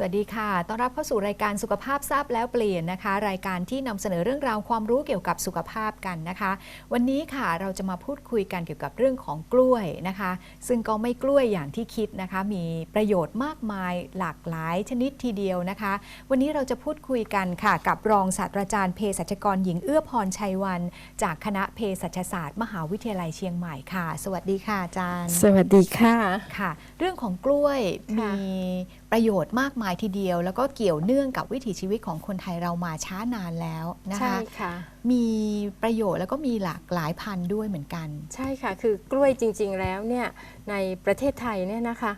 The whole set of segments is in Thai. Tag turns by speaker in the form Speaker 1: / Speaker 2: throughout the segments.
Speaker 1: สวัสดีค่ะ ต้อนรับเข้าสู่รายการสุขภาพทราบแล้วเปลี่ยนนะคะ รายการที่นำเสนอเรื่องราวความรู้เกี่ยวกับสุขภาพกันนะคะ วันนี้ค่ะเราจะมาพูดคุยกันเกี่ยวกับเรื่องของกล้วยนะคะ ซึ่งก็ไม่กล้วยอย่างที่คิดนะคะ มีประโยชน์มากมายหลากหลายชนิดทีเดียวนะคะ วันนี้เราจะพูดคุยกันค่ะ กับรองศาสตราจารย์เภสัชกรหญิงเอื้อพรชัยวัน จากคณะเภสัชศาสตร์ มหาวิทยาลัยเชียงใหม่ค่ะ สวัสดีค่ะอาจารย์
Speaker 2: สวัสดีค่ะ
Speaker 1: ค่ะ เรื่องของกล้วย
Speaker 2: ค่ะ
Speaker 1: มี ประโยชน์มากมายทีเดียว แล้วก็เกี่ยวเนื่องกับวิถีชีวิตของคนไทยเรามาช้านานแล้วนะ
Speaker 2: ใช่
Speaker 1: คะ
Speaker 2: ค่ะ
Speaker 1: มีประโยชน์แล้วก็มีหลากหลายพันธุ์ด้วยเหมือนกัน
Speaker 2: ใช่ค่ะ คือกล้วยจริง ๆ แล้วเนี่ยในประเทศไทยเนี่ยนะคะ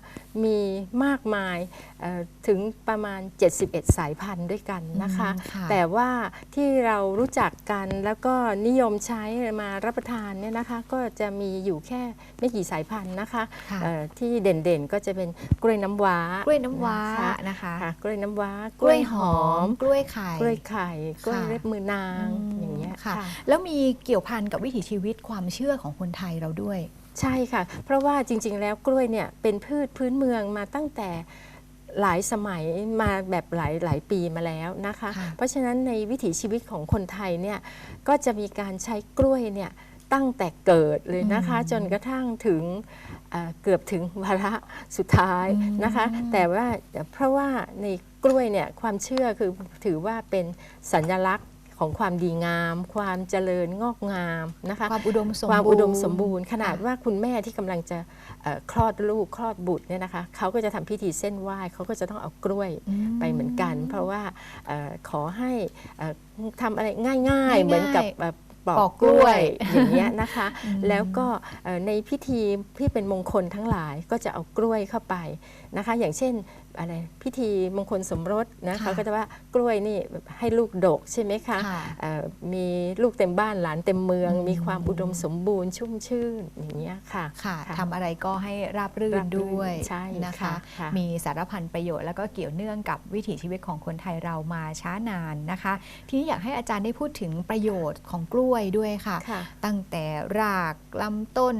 Speaker 2: มีมากมายเอ่อถึงประมาณ 71 สายพันธุ์ด้วยกันนะคะ
Speaker 1: อืมค่ะ
Speaker 2: แต่ว่าที่เรารู้จักกันแล้วก็นิยมใช้มารับประทานเนี่ยนะคะ ก็จะมีอยู่แค่ไม่กี่สายพันธุ์นะคะ
Speaker 1: ค่ะ
Speaker 2: เอ่อที่เด่นๆก็จะเป็นกล้วยน้ำว้าก
Speaker 1: ล้วยน้ำว้า
Speaker 2: นะคะ
Speaker 1: นะคะ
Speaker 2: ค่ะกล้วยน้ำว้าก
Speaker 1: ล้วยหอม กล้วยไข่
Speaker 2: กล้วยไข่กล้วย
Speaker 1: ค่ะ
Speaker 2: เล็บมือนาง
Speaker 1: ม
Speaker 2: อย่างเงี้ย
Speaker 1: ค่ะ
Speaker 2: ค่ะ
Speaker 1: แล้วมีเกี่ยวพันกับวิถีชีวิตความเชื่อของคนไทยเราด้วย
Speaker 2: ใช่ค่ะ เพราะว่าจริง ๆ แล้วกล้วยเนี่ยเป็นพืชพื้นเมืองมาตั้งแต่หลายสมัยมาแบบหลายหลายปีมาแล้วนะคะ
Speaker 1: ค่ะ
Speaker 2: เพราะฉะนั้นในวิถีชีวิตของคนไทยเนี่ยก็จะมีการใช้กล้วยเนี่ยตั้งแต่เกิดเลยนะคะจนกระทั่งถึงเอ่อเกือบถึงวาระสุดท้ายนะคะ แต่ว่าเพราะว่าในกล้วยเนี่ยความเชื่อคือถือว่าเป็นสัญลักษณ์ ของความดีงาม ความเจริญงอกงามนะคะ
Speaker 1: ความอุดมสมบูรณ์
Speaker 2: ความอุดมสมบูรณ์ ขนาด
Speaker 1: ค่ะ
Speaker 2: ว่าคุณแม่ที่กำลังจะเอ่อคลอดลูกคลอดบุตรเนี่ยนะคะเขาก็จะทำพิธีเส้นไหว้เขาก็จะต้องเอากล้วย
Speaker 1: อืม
Speaker 2: ไปเหมือนกัน เพราะว่าเออขอให้เอ่อทำอะไรง่าย
Speaker 1: ง่าย
Speaker 2: ๆ
Speaker 1: ๆ
Speaker 2: เหมือนกับเอ่อป
Speaker 1: ป
Speaker 2: อ
Speaker 1: อกก
Speaker 2: กล้วย
Speaker 1: กล้วย
Speaker 2: อย่างเงี้ยนะคะ
Speaker 1: อืม
Speaker 2: แล้วก็เอ่อในพิธีที่เป็นมงคลทั้งหลายก็จะเอากล้วยเข้าไป นะคะอย่างเช่นอะไรพิธีมงคลสมรสนะ
Speaker 1: ค่ะ
Speaker 2: เขาก็จะว่ากล้วยนี่ให้ลูกดกใช่ไหมคะ
Speaker 1: ค่ะ
Speaker 2: เอ่อมีลูกเต็มบ้านหลานเต็มเมือง
Speaker 1: อืม
Speaker 2: มีความอุดมสมบูรณ์ชุ่มชื่นอย่างเงี้ยค่ะ
Speaker 1: ค่ะ
Speaker 2: ค่ะ
Speaker 1: ทำอะไรก็ให้ราบรื่น
Speaker 2: ราบรื่น
Speaker 1: ด้วย
Speaker 2: ใช่
Speaker 1: นะคะ
Speaker 2: ค่ะค่ะ
Speaker 1: มีสารพันประโยชน์แล้วก็เกี่ยวเนื่องกับวิถีชีวิตของคนไทยเรามาช้านานนะคะ ทีนี้อยากให้อาจารย์ได้พูดถึงประโยชน์ของกล้วยด้วยค่ะ
Speaker 2: ค่ะ
Speaker 1: ตั้งแต่รากลำต้น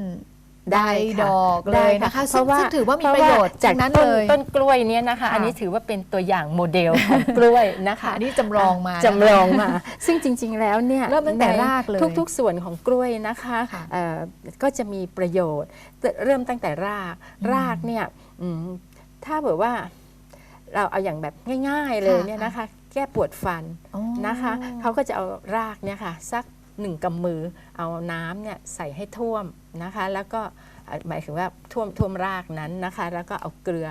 Speaker 2: ได้
Speaker 1: ใบ
Speaker 2: ค่ะ
Speaker 1: ดอกเลยนะคะ
Speaker 2: เพราะว่า
Speaker 1: ซึ่งถือว่ามี
Speaker 2: เพ
Speaker 1: ประโยชน์
Speaker 2: จาก
Speaker 1: ทั้งนั้น
Speaker 2: ต้น
Speaker 1: เลย
Speaker 2: ต้นกล้วยเนี้ยนะคะ
Speaker 1: ค่ะ
Speaker 2: อันนี้ถือว่าเป็นตัวอย่างโมเดลของกล้วยนะคะ
Speaker 1: ค่ะอันนี้จำลองมา
Speaker 2: จำลองมา ซึ่งจริง ๆ แล้วเนี่ย
Speaker 1: เริ่มตั้งแต่
Speaker 2: ใน
Speaker 1: รากเลย
Speaker 2: ทุก ๆ ส่วนของกล้วยนะคะ
Speaker 1: ค่ะ
Speaker 2: เอ่อก็จะมีประโยชน์เริ่มตั้งแต่รากรากเนี่ยอืมถ้าแบบว่าเราเอาอย่างแบบง่าย ๆเลย
Speaker 1: ค่ะ
Speaker 2: เนี่ยนะคะ แก้ปวดฟัน
Speaker 1: อ๋อ
Speaker 2: นะคะเขาก็จะเอารากเนี่ยค่ะสัก หนึ่งกำมือเอาน้ำเนี่ยใส่ให้ท่วมนะคะ แล้วก็เอ่อหมายถึงว่าท่วมท่วมรากนั้นนะคะ แล้วก็เอาเกลือ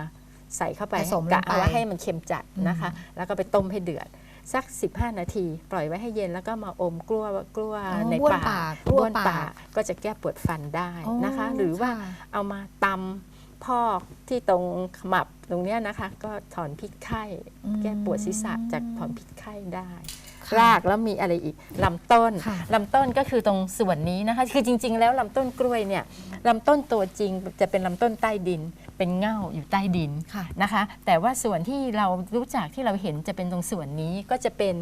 Speaker 2: ใส่เข้าไป
Speaker 1: ผสมลง
Speaker 2: กะเอา
Speaker 1: ไป
Speaker 2: ว่าให้มันเค็มจัดนะคะ แล้วก็ไปต้มให้เดือด สัก 15 นาที ปล่อยไว้ให้เย็นแล้วก็มาอมกล้วยกล้วย
Speaker 1: อ๋อ
Speaker 2: ใน
Speaker 1: บ้วน
Speaker 2: ปาก
Speaker 1: ปาก
Speaker 2: บ้วน
Speaker 1: บ้วนปาก
Speaker 2: ปากก็จะแก้ปวดฟันได้นะคะ
Speaker 1: อ๋อ
Speaker 2: หรือว่า
Speaker 1: ค่ะ
Speaker 2: เอามาตำพอกที่ตรงขมับตรงเนี้ยนะคะ ก็ถอนพิษไข้
Speaker 1: อืม
Speaker 2: แก้ปวดศีรษะจากถอนพิษไข้ได้
Speaker 1: ค่ะ
Speaker 2: รากแล้วมีอะไรอีกลำต้น
Speaker 1: ค่ะ
Speaker 2: ลำต้นก็คือตรงส่วนนี้นะคะ คือจริง ๆ แล้วลำต้นกล้วยเนี่ยลำต้นตัวจริงจะเป็นลำต้นใต้ดิน เป็นเง่าอยู่ใต้ดิน
Speaker 1: ค่ะ
Speaker 2: นะคะ แต่ว่าส่วนที่เรารู้จักที่เราเห็นจะเป็นตรงส่วนนี้ก็จะเป็น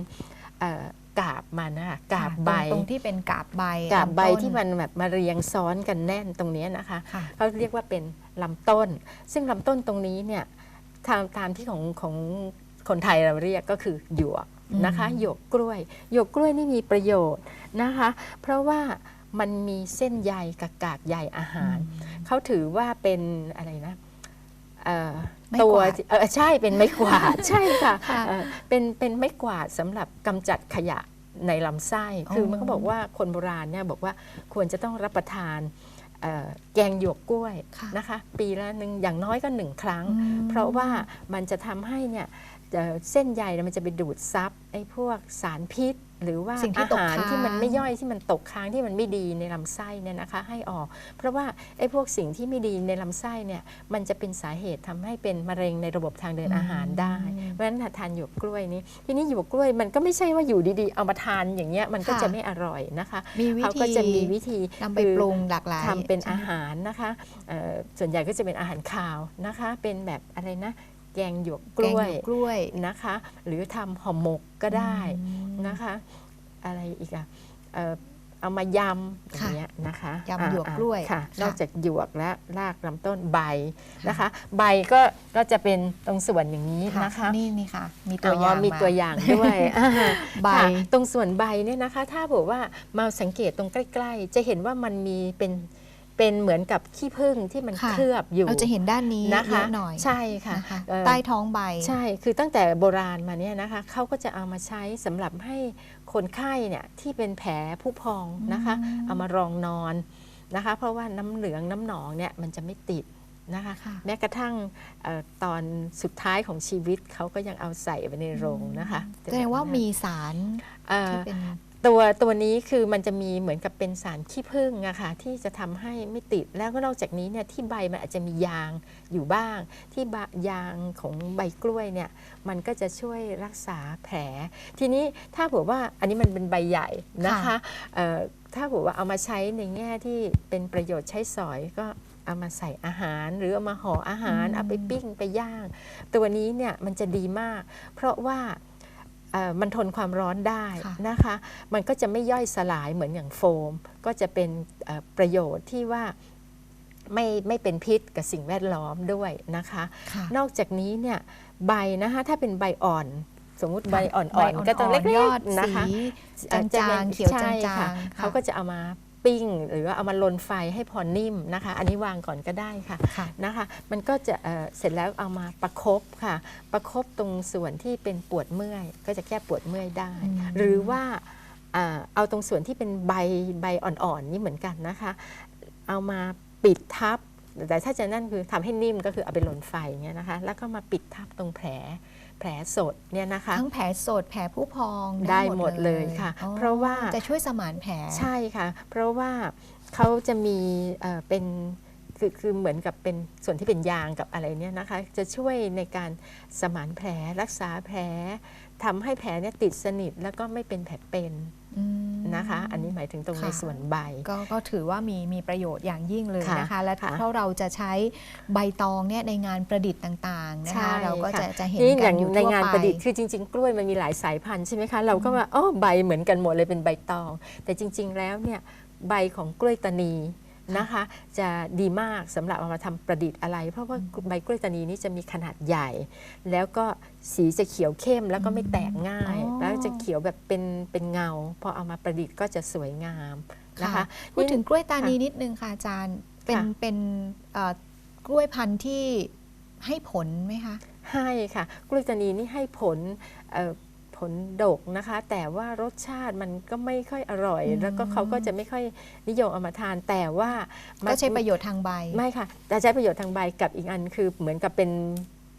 Speaker 2: เอ่อกาบมันนะคะกาบใบ
Speaker 1: ตรงตรงที่เป็นกาบใบ
Speaker 2: กาบใบ
Speaker 1: ลำต้น
Speaker 2: ที่มันแบบมาเรียงซ้อนกันแน่นตรงเนี้ยนะคะ
Speaker 1: ค่ะ
Speaker 2: เขาเรียกว่าเป็นลำต้น ซึ่งลำต้นตรงนี้เนี่ยตามตามที่ของของ คนไทยเราเรียกก็คือหยวกนะคะ
Speaker 1: อืม
Speaker 2: หยวกกล้วยหยวกกล้วยนี่มีประโยชน์นะคะ เพราะว่ามันมีเส้นใยกับกากใยอาหาร เขาถือว่าเป็นอะไรนะเอ่อ
Speaker 1: ไม้
Speaker 2: ตัว
Speaker 1: กวาด
Speaker 2: เออใช่เป็นไม้กวาดใช่ค่ะ
Speaker 1: ค่ะ
Speaker 2: เอ่อเป็นเป็นไม้กวาดสำหรับกำจัดขยะในลำไส้คืออ
Speaker 1: อ
Speaker 2: มันก็บอกว่าคนโบราณเนี่ยบอกว่าควรจะต้องรับประทานเอ่อแกงหยวกกล้วย
Speaker 1: ค่ะ
Speaker 2: นะคะ ปีละหนึ่งอย่างน้อยก็หนึ่งครั้ง
Speaker 1: อืม
Speaker 2: เพราะว่ามันจะทำให้เนี่ย เอ่อเส้นใยเนี่ยมันจะไปดูดซับไอ้พวกสารพิษ หรือว่า
Speaker 1: สิ่งที่
Speaker 2: อา
Speaker 1: ตก
Speaker 2: หาร
Speaker 1: ค้าง
Speaker 2: ที่มันไม่ย่อยที่มันตกค้างที่มันไม่ดีในลำไส้เนี่ยนะคะ ให้ออก เพราะว่าไอ้พวกสิ่งที่ไม่ดีในลำไส้เนี่ยมันจะเป็นสาเหตุทำให้เป็นมะเร็งในระบบทางเดินอาหารได้เพราะฉะนั้นถ้าทานหยวกกล้วยนี้ทีนี้หยวกกล้วยมันก็ไม่ใช่ว่าอยู่ดีๆ เอามาทานอย่างเงี้ยมันก็
Speaker 1: ค่ะ
Speaker 2: จะไม่อร่อยนะคะ
Speaker 1: มีวิ
Speaker 2: เขา
Speaker 1: ธี
Speaker 2: ก็จะมีวิธี
Speaker 1: นำไป
Speaker 2: คือ
Speaker 1: ปรุงหลากหลาย
Speaker 2: ทำเป็น
Speaker 1: ใช่ไหม
Speaker 2: อาหารนะคะเอ่อส่วนใหญ่ก็จะเป็นอาหารคาวนะคะ เป็นแบบอะไรนะ แกงหยวกก
Speaker 1: แกง
Speaker 2: ล้
Speaker 1: ห
Speaker 2: วย
Speaker 1: ยวกกล้วย
Speaker 2: นะคะ หรือทำห่อหมกก็ได้
Speaker 1: อืม
Speaker 2: นะคะ อะไรอีกอะเอ่อเอามายำอย่างเงี้ยนะคะ
Speaker 1: ยำหยวกกล้วย
Speaker 2: อ่าค่ะ
Speaker 1: ค่ะ
Speaker 2: นอกจากหยวกและรากลำต้นใบนะคะ ใบก็ก็จะเป็นตรงส่วนอย่างนี้
Speaker 1: ค่ะ
Speaker 2: นะคะ
Speaker 1: นี่นี่ค่ะ มีตัวอย่าง
Speaker 2: มีตัวอย่างด้วยอ่า
Speaker 1: ใบ
Speaker 2: ค่ะตรงส่วนใบเนี่ยนะคะ ถ้าบอกว่ามาสังเกตตรงใกล้ ๆ จะเห็นว่ามันมีเป็น เป็นเหมือนกับขี้ผึ้งที่มัน
Speaker 1: ค่ะ
Speaker 2: เคลือบอยู่
Speaker 1: เราจะเห็นด้านนี้
Speaker 2: นะ
Speaker 1: เย
Speaker 2: คะ
Speaker 1: อะหน่อย
Speaker 2: ใช่ค่ะ
Speaker 1: นะคะ
Speaker 2: เอ่อ
Speaker 1: ใต้ท้องใบ
Speaker 2: ใช่ คือตั้งแต่โบราณมาเนี่ยนะคะเขาก็จะเอามาใช้สำหรับให้คนไข้เนี่ยที่เป็นแผลผู้พองนะคะ
Speaker 1: อืม
Speaker 2: เอามารองนอนนะคะ เพราะว่าน้ำเหลืองน้ำหนองเนี่ยมันจะไม่ติดนะคะ
Speaker 1: ค่ะ
Speaker 2: แม้กระทั่งเอ่อตอนสุดท้ายของชีวิตเขาก็ยังเอาใส่ไว้ในโรงนะคะ
Speaker 1: แสดงว่ามีสาร
Speaker 2: เอ่อ
Speaker 1: ที่เป็น
Speaker 2: ตัวตัวนี้คือมันจะมีเหมือนกับเป็นสารขี้ผึ้งอะค่ะที่จะทำให้ไม่ติดแล้วก็นอกจากนี้เนี่ยที่ใบมันอาจจะมียางอยู่บ้าง ที่บะยางของใบกล้วยเนี่ยมันก็จะช่วยรักษาแผล ทีนี้ถ้าเผื่อว่าอันนี้มันเป็นใบใหญ่นะคะ
Speaker 1: ค่ะ
Speaker 2: เอ่อถ้าเผื่อว่าเอามาใช้ในแง่ที่เป็นประโยชน์ใช้สอยก็เอามาใส่อาหาร หรือเอามาห่ออาหาร
Speaker 1: อืม
Speaker 2: เอาไปปิ้งไปย่าง ตัวนี้เนี่ยมันจะดีมาก เพราะว่าเอ่อ มันทนความร้อนได้
Speaker 1: ค่ะ
Speaker 2: นะคะ มันก็จะไม่ย่อยสลายเหมือนอย่างโฟม ก็จะเป็นเอ่อประโยชน์ที่ว่าไม่ไม่เป็นพิษกับสิ่งแวดล้อมด้วยนะคะ
Speaker 1: ค่ะ
Speaker 2: นอกจากนี้เนี่ยใบนะคะถ้าเป็นใบอ่อนสมมุติใบอ่
Speaker 1: ใบ
Speaker 2: อนๆก็ต้องเล็ก
Speaker 1: ยอด
Speaker 2: ๆนะคะ
Speaker 1: สีจางๆเขียวจาง
Speaker 2: ใช่
Speaker 1: ๆ
Speaker 2: ค่ะ
Speaker 1: ค่ะ
Speaker 2: เขาก็จะเอามา ปิ้ง หรือว่าเอามาลนไฟให้พอนิ่มนะคะ อันนี้วางก่อนก็ได้ค่ะ
Speaker 1: ค่ะ
Speaker 2: นะคะ มันก็จะเอ่อเสร็จแล้วเอามาประคบค่ะ ประคบตรงส่วนที่เป็นปวดเมื่อย ก็จะแก้ปวดเมื่อยได้
Speaker 1: อืม
Speaker 2: หรือว่าอ่าเอาตรงส่วนที่เป็นใบใบอ่อนๆนี่เหมือนกันนะคะ เอามาปิดทับ แต่ถ้าจะนั่นคือทำให้นิ่มก็คือเอาไปลนไฟเงี้ยนะคะ แล้วก็มาปิดทับตรงแผล แผลสดเนี่ยนะคะ
Speaker 1: ทั้งแผลสดแผลผู้พอง
Speaker 2: ได้หมดเลยค่ะ
Speaker 1: อ๋อ
Speaker 2: เพราะว่า
Speaker 1: จะช่วยสมานแผล
Speaker 2: ใช่ค่ะ เพราะว่าเขาจะมีเอ่อเป็นคือคือเหมือนกับเป็นส่วนที่เป็นยางกับอะไรเนี่ยนะคะ จะช่วยในการสมานแผลรักษาแผลทำให้แผลเนี่ยติดสนิทแล้วก็ไม่เป็นแผลเป็น
Speaker 1: อืม
Speaker 2: นะคะ อันนี้หมายถึงตรง
Speaker 1: ค่ะ
Speaker 2: ในส่วนใบ
Speaker 1: ก็ก็ถือว่ามีมีประโยชน์อย่างยิ่งเลย
Speaker 2: ค่ะ
Speaker 1: นะคะ และ
Speaker 2: ค่ะ
Speaker 1: เพราะเราจะใช้ใบตองเนี่ยในงานประดิษฐ์ต่างๆนะ
Speaker 2: ใช่
Speaker 1: คะเราก็
Speaker 2: ค่ะ
Speaker 1: จะจะเห็น
Speaker 2: นี่อ
Speaker 1: กั
Speaker 2: ย่านง
Speaker 1: อยู่
Speaker 2: ใน
Speaker 1: ทั่ว
Speaker 2: งาน
Speaker 1: ไป
Speaker 2: ประดิษฐ์คือจริง ๆ กล้วยมันมีหลายสายพันธุ์ใช่ไหมคะเราก็ว่าอ๋อใบเหมือนกันหมดเลยเป็นใบตอง แต่จริง ๆ แล้วเนี่ยใบของกล้วยตานี นะคะ จะดีมากสำหรับเอามาทำประดิษฐ์อะไร เพราะว่าใบกล้วยตานีนี่จะมีขนาดใหญ่ แล้วก็สีจะเขียวเข้มแล้วก็ไม่แตกง่าย
Speaker 1: อ๋อ
Speaker 2: แล้วจะเขียวแบบเป็นเป็นเงา พอเอามาประดิษฐ์ก็จะสวยงามนะคะ
Speaker 1: ค่ะพูดถึงกล้วยตานี
Speaker 2: ค่ะ
Speaker 1: นิดนึงค่ะอาจารย์เป็น
Speaker 2: ค่ะ
Speaker 1: เป็นเอ่อกล้วยพันธุ์ที่ให้ผลไหมคะ
Speaker 2: ให้ค่ะ กล้วยตานีนี่ให้ผลเอ่อ ผลดกนะคะ แต่ว่ารสชาติมันก็ไม่ค่อยอร่อย
Speaker 1: อืม
Speaker 2: แล้วก็เขาก็จะไม่ค่อยนิยมเอามาทาน แต่ว่ามัน
Speaker 1: ก็ใช้ประโยชน์ทางใบ
Speaker 2: ไม่ค่ะ แต่ใช้ประโยชน์ทางใบกับอีกอันคือเหมือนกับเป็น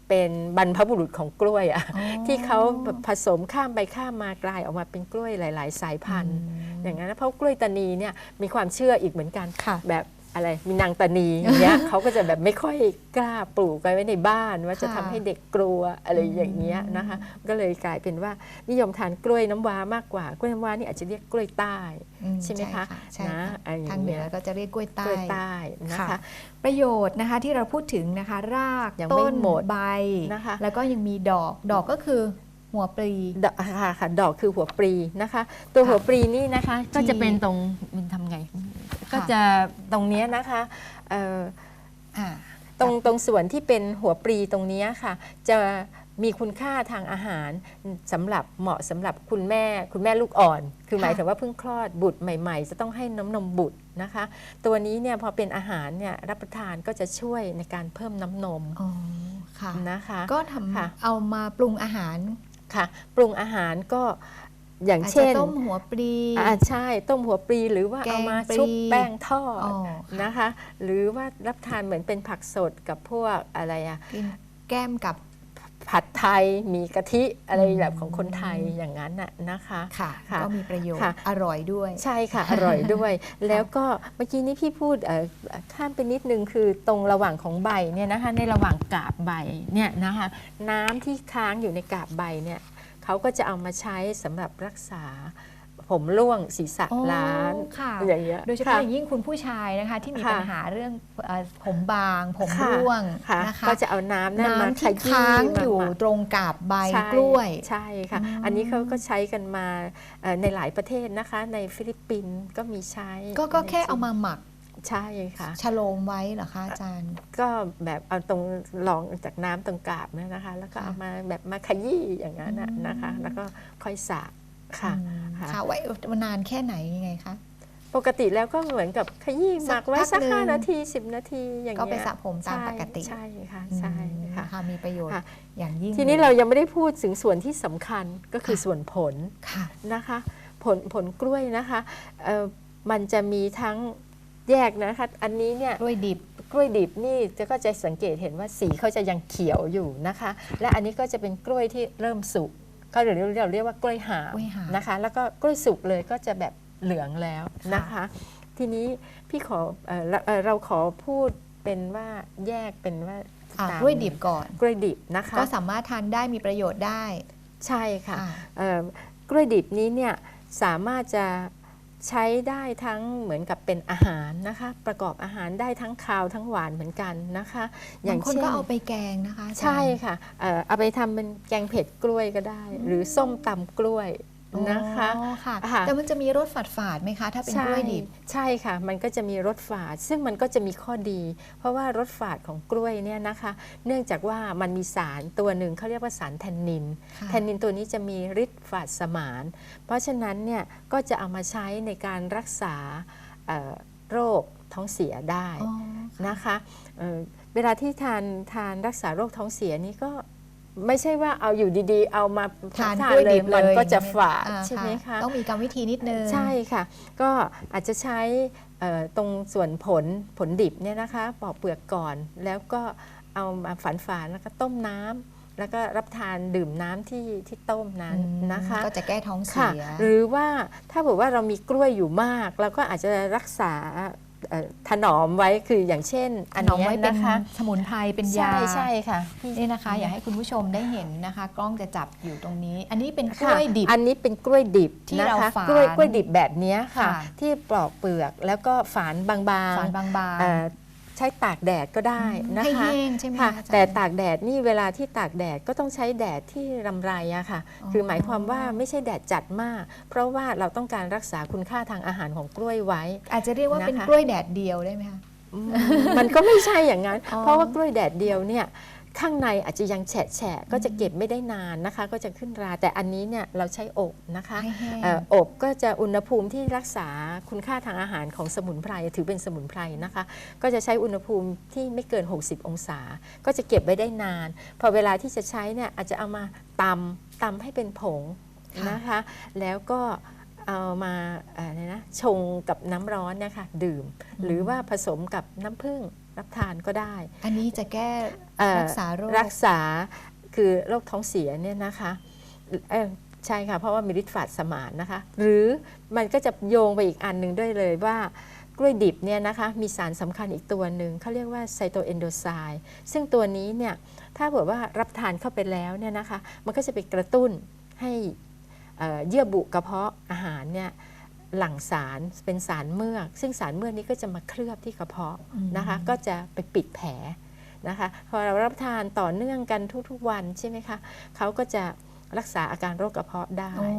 Speaker 2: เป็นบรรพบุรุษของกล้วยอะ
Speaker 1: อ๋อ
Speaker 2: ที่เขาแบบผสมข้ามไปข้ามมากลายออกมาเป็นกล้วยหลาย ๆ สายพันธุ์ อย่างนั้นนะเพราะกล้วยตานีเนี่ยมีความเชื่ออีกเหมือนกัน
Speaker 1: ค่ะ
Speaker 2: แบบ อะไรมีนางตานีอย่างเงี้ยเขาก็จะแบบไม่ค่อยกล้าปลูกไว้ในบ้านว่าจะ
Speaker 1: ค่ะ
Speaker 2: ทำให้เด็กกลัวอะไรอย่างเงี้ยนะคะ ก็เลยกลายเป็นว่านิยมทานกล้วยน้ำว้ามากกว่ากล้วยน้ำว้านี่อาจจะเรียกกล้วยใต้
Speaker 1: อื
Speaker 2: ใช่ไหมคะ
Speaker 1: ใช่
Speaker 2: นะ
Speaker 1: ค่ะ
Speaker 2: อะไรอย่างเงี้ย
Speaker 1: ทางเหนือก็จะเรียกกล้วย
Speaker 2: ก
Speaker 1: ใต้
Speaker 2: ล้วยใต้นะคะ
Speaker 1: ค่ะประโยชน์นะคะที่เราพูดถึงนะคะ ราก
Speaker 2: ยังไม่
Speaker 1: ต้น
Speaker 2: หมด
Speaker 1: ใบ
Speaker 2: นะคะ
Speaker 1: แล้วก็ยังมีดอกดอกก็คือหัวปลี
Speaker 2: ดอกค่ะค่ะดอกคือหัวปรีนะคะ ตัวหัวปรีนี่นะคะ ก็จะเป็นตรงมันทำไง ก็จะตรงเนี้ยนะคะเอ่อ
Speaker 1: อ่า
Speaker 2: ตรงตรงส่วนที่เป็นหัวปรีตรงเนี้ยค่ะ จะมีคุณค่าทางอาหารสำหรับเหมาะสำหรับคุณแม่คุณแม่ลูกอ่อน คือหมายถึงว่าเพิ่งคลอดบุตรใหม่ ๆ จะต้องให้น้ำนมบุตรนะคะ ตัวนี้เนี่ยพอเป็นอาหารเนี่ยรับประทานก็จะช่วยในการเพิ่มน้ำนม
Speaker 1: อ๋อค่ะ
Speaker 2: นะคะ
Speaker 1: ก็ท
Speaker 2: ค่ะำ
Speaker 1: เอามาปรุงอาหาร
Speaker 2: ค่ะ ปรุงอาหารก็ อย่าง
Speaker 1: อาจจะ
Speaker 2: เช่น
Speaker 1: ต้มหัวปลี
Speaker 2: อ่าใช่ต้มหัวปรีหรือว่า
Speaker 1: แกง
Speaker 2: เอามา
Speaker 1: ปลี
Speaker 2: ชุบแป้งทอด
Speaker 1: อ๋อค่ะ
Speaker 2: นะคะ หรือว่ารับทานเหมือนเป็นผักสดกับพวกอะไรอะ
Speaker 1: กินแก้มกับ
Speaker 2: ผัดไทยมีกะทิอะไรแบบของคนไทยอย่างนั้นน่ะนะคะ
Speaker 1: ค่ะ
Speaker 2: ค่ะ
Speaker 1: ก็มีประโยชน์
Speaker 2: ค่ะ
Speaker 1: อร่อยด้วย
Speaker 2: ใช่ค่ะ อร่อยด้วย แล้วก็เมื่อกี้นี้พี่พูดเอ่อข้ามไปนิดนึงคือตรงระหว่างของใบเนี่ยนะคะในระหว่างกาบใบเนี่ยนะคะน้ำที่ค้างอยู่ในกาบใบเนี่ย เขาก็จะเอามาใช้สำหรับรักษาผมร่วงศีรษะ
Speaker 1: อ๋อ
Speaker 2: ล้าน
Speaker 1: ค่ะ
Speaker 2: อย่างเงี้ย
Speaker 1: โดยเฉพาะ
Speaker 2: ค่
Speaker 1: อย่างยิ่งคุณผู้ชายนะคะ ที่มี
Speaker 2: ค่ะ
Speaker 1: ปัญหาเรื่องเอ่อผมบาง ผม
Speaker 2: ค่ะ
Speaker 1: ร่วง
Speaker 2: ค่ะ
Speaker 1: นะคะ
Speaker 2: ก็จะเอาน้ำนั่นมา
Speaker 1: น้ำ
Speaker 2: ข
Speaker 1: ที่
Speaker 2: ยี้
Speaker 1: ค้างอยู่
Speaker 2: มา
Speaker 1: ตรงกาบใบ
Speaker 2: ใช่
Speaker 1: กล้วย
Speaker 2: ใช่ค่ะ
Speaker 1: อืม
Speaker 2: อันนี้เขาก็ใช้กันมาเอ่อในหลายประเทศนะคะ ในฟิลิปปินส์ก็มีใช้
Speaker 1: ก็ก็แค่เอามาหมัก
Speaker 2: ใช่ค่ะ
Speaker 1: ชะโลมไว้เหรอคะอาจารย์
Speaker 2: ก็แบบเอาตรงลองจากน้ำตรงกาบเนี่ยนะคะ แล้วก็
Speaker 1: ค่ะ
Speaker 2: เอามาแบบมาขยี้อย่างนั้นน่ะ
Speaker 1: อืม
Speaker 2: นะคะ แล้วก็ค่อยสระค่ะ
Speaker 1: อืม
Speaker 2: ค่ะ
Speaker 1: ค่ะไว้นานแค่ไหนยังไงคะ
Speaker 2: ปกติแล้วก็เหมือนกับขยี้ห
Speaker 1: สั
Speaker 2: มั
Speaker 1: ก
Speaker 2: กไว้
Speaker 1: พัก
Speaker 2: สัก
Speaker 1: หนึ่ง
Speaker 2: ห้านาทีสิบนาทีอย่าง
Speaker 1: ก็
Speaker 2: เงี้ย
Speaker 1: ไปสระผมตามปกติ
Speaker 2: ใช่ค่ะใช่
Speaker 1: อืม
Speaker 2: ค่ะ
Speaker 1: ค่ะมีประโยชน์
Speaker 2: ค่ะ
Speaker 1: อย่างยิ่ง
Speaker 2: ทีนี้
Speaker 1: ลย
Speaker 2: เรายังไม่ได้พูดถึงส่วนที่สำคัญก็คือ
Speaker 1: ค่ะ
Speaker 2: ส่วนผล
Speaker 1: ค่ะ
Speaker 2: นะคะ ผลผลกล้วยนะคะเอ่อมันจะมีทั้ง แยกนะคะ อันนี้เนี่ย
Speaker 1: กล้วยดิบ
Speaker 2: กล้วยดิบนี่จะก็จะสังเกตเห็นว่าสีเขาจะยังเขียวอยู่นะคะ และอันนี้ก็จะเป็นกล้วยที่เริ่มสุกก็เรียกเราเรียกว่ากล้วยหาม
Speaker 1: กล้วยหาม
Speaker 2: นะคะ แล้วก็กล้วยสุกเลยก็จะแบบเหลืองแล้วนะคะ ทีนี้พี่ขอเอ่อเราเอ่อเราขอพูดเป็นว่าแยกเป็นว่า
Speaker 1: อะ
Speaker 2: ตาม
Speaker 1: กล้วยดิบก่อน
Speaker 2: กล้วยดิบนะคะ
Speaker 1: ก็สามารถทานได้มีประโยชน์ได้
Speaker 2: ใช่ค่ะ
Speaker 1: อะ
Speaker 2: เอ่อกล้วยดิบนี้เนี่ยสามารถจะ ใช้ได้ทั้งเหมือนกับเป็นอาหารนะคะ ประกอบอาหารได้ทั้งคาวทั้งหวานเหมือนกันนะคะ
Speaker 1: บางคน
Speaker 2: เช่
Speaker 1: ก็เอาไปแกงนะคะอาจารย์
Speaker 2: ใช่ค่ะเอ่อเอาไปทำเป็นแกงเผ็ดกล้วยก็ได้ หรือส้มตำกล้วย นะคะ
Speaker 1: อ๋อค่ะ
Speaker 2: ค่ะ
Speaker 1: แต่มันจะมีรสฝาดฝาดๆไหมคะ ถ้าเป็น
Speaker 2: ใช่
Speaker 1: กล้วยดิบ
Speaker 2: ใช่ค่ะ มันก็จะมีรสฝาด ซึ่งมันก็จะมีข้อดี เพราะว่ารสฝาดของกล้วยเนี่ยนะคะ เนื่องจากว่ามันมีสารตัวหนึ่งเขาเรียกว่าสารแทนนิน
Speaker 1: ค่ะ
Speaker 2: แทนนินตัวนี้จะมีฤทธิ์ฝาดสมาน เพราะฉะนั้นเนี่ยก็จะเอามาใช้ในการรักษาเอ่อโรคท้องเสียได้
Speaker 1: อ๋อ
Speaker 2: นะคะเอ่อเวลาที่ทานทานรักษาโรคท้องเสียนี่ก็ ไม่ใช่ว่าเอาอยู่ดีๆ เอามา
Speaker 1: ทานกล้วยดิบเลย
Speaker 2: มันก็จะฝาด
Speaker 1: อ่
Speaker 2: ใช่ไหมคะ
Speaker 1: ต้องมีกรรมวิธีนิดนึง
Speaker 2: ใช่ค่ะ ก็อาจจะใช้เอ่อตรงส่วนผลผลดิบเนี่ยนะคะปอกเปลือกก่อนแล้วก็เอามาฝันฝานแล้วก็ต้มน้ำแล้วก็รับทานดื่มน้ำที่ที่ต้มนั้น
Speaker 1: อืม
Speaker 2: นะคะ
Speaker 1: ก็จะแก้ท้องเสี
Speaker 2: ค่ะ
Speaker 1: ย
Speaker 2: หรือว่าถ้าบอกว่าเรามีกล้วยอยู่มากเราก็อาจจะรักษาเอ่อ ถนอมไว้คืออย่างเช่นอัน
Speaker 1: หนอม
Speaker 2: เนี้ย
Speaker 1: ไว้เป็น
Speaker 2: นะคะ
Speaker 1: สมุนไพรเป็นยา
Speaker 2: ใช่ใช่ค่ะ
Speaker 1: นี่นะคะ อยากให้คุณผู้ชมได้เห็นนะคะ กล้องจะจับอยู่ตรงนี้ อันนี้เป็นก
Speaker 2: ค่ะ
Speaker 1: ล้วยดิบ
Speaker 2: อันนี้เป็นกล้วยดิบ
Speaker 1: ที่
Speaker 2: นะ
Speaker 1: เรา
Speaker 2: คะ
Speaker 1: ฝาน
Speaker 2: กล้วยกล้วยดิบแบบเนี้ยค่ะ
Speaker 1: ค่ะ
Speaker 2: ที่ปลอกเปลือกแล้วก็ฝานบางๆ
Speaker 1: ฝานบาง
Speaker 2: เอ่อ ใช้ตากแดดก็ได้
Speaker 1: ๆ
Speaker 2: นะ
Speaker 1: ให้
Speaker 2: คะ
Speaker 1: แห้งใช่ไหม
Speaker 2: ค่ะ
Speaker 1: คะอาจารย์
Speaker 2: แต่ตากแดดนี่เวลาที่ตากแดดก็ต้องใช้แดดที่รำไรอะค่ะ
Speaker 1: อ๋อ
Speaker 2: คือหมายความว่าไม่ใช่แดดจัดมาก เพราะว่าเราต้องการรักษาคุณค่าทางอาหารของกล้วยไว้
Speaker 1: อาจจะเรียกว่าเป็น
Speaker 2: นะคะ
Speaker 1: กล้วยแดดเดียวได้ไหมคะ
Speaker 2: อืมมันก็ไม่ใช่อย่างนั้น
Speaker 1: อ๋อ
Speaker 2: เพราะว่ากล้วยแดดเดียวเนี่ย ข้างในอาจจะยังแฉะแฉะๆก็จะเก็บไม่ได้นานนะคะ ก็จะขึ้นรา แต่อันนี้เนี่ยเราใช้อบนะคะ
Speaker 1: ให้แห้ง
Speaker 2: เอ่ออบก็จะอุณหภูมิที่รักษาคุณค่าทางอาหารของสมุนไพรถือเป็นสมุนไพรนะคะ ก็จะใช้อุณหภูมิที่ไม่เกิน 60 องศา ก็จะเก็บไว้ได้นาน พอเวลาที่จะใช้เนี่ยอาจจะเอามาตำตำให้เป็นผง
Speaker 1: ค่ะ
Speaker 2: นะคะ แล้วก็ เอามาเอ่ออะไรนะชงกับน้ำร้อนเนะคะดื่ม หรือว่าผสมกับน้ำผึ้งรับทานก็ได้
Speaker 1: อันนี้จะแก้
Speaker 2: เอ่อ
Speaker 1: รักษาโรค
Speaker 2: รักษาคือโรคท้องเสียเนี่ยนะคะเอ่อใช่ค่ะ เพราะว่ามีฤทธิ์ฝาดสมานนะคะ หรือมันก็จะโยงไปอีกอันหนึ่งด้วยเลยว่ากล้วยดิบเนี่ยนะคะมีสารสำคัญอีกตัวหนึ่งเขาเรียกว่าไซโตเอนโดไซน์ซึ่งตัวนี้เนี่ยถ้าเผื่อว่ารับทานเข้าไปแล้วเนี่ยนะคะ มันก็จะไปกระตุ้นให้ เอ่อเยื่อบุกระเพาะอาหารเนี่ยหลั่งสารเป็นสารเมือก ซึ่งสารเมือกนี้ก็จะมาเคลือบที่กระเพาะนะคะ ก็จะไปปิดแผลนะคะ พอเรารับประทานต่อเนื่องกันทุกๆวันใช่ไหมคะเขาก็จะรักษาอาการโรคกระเพาะได้
Speaker 1: อ๋อ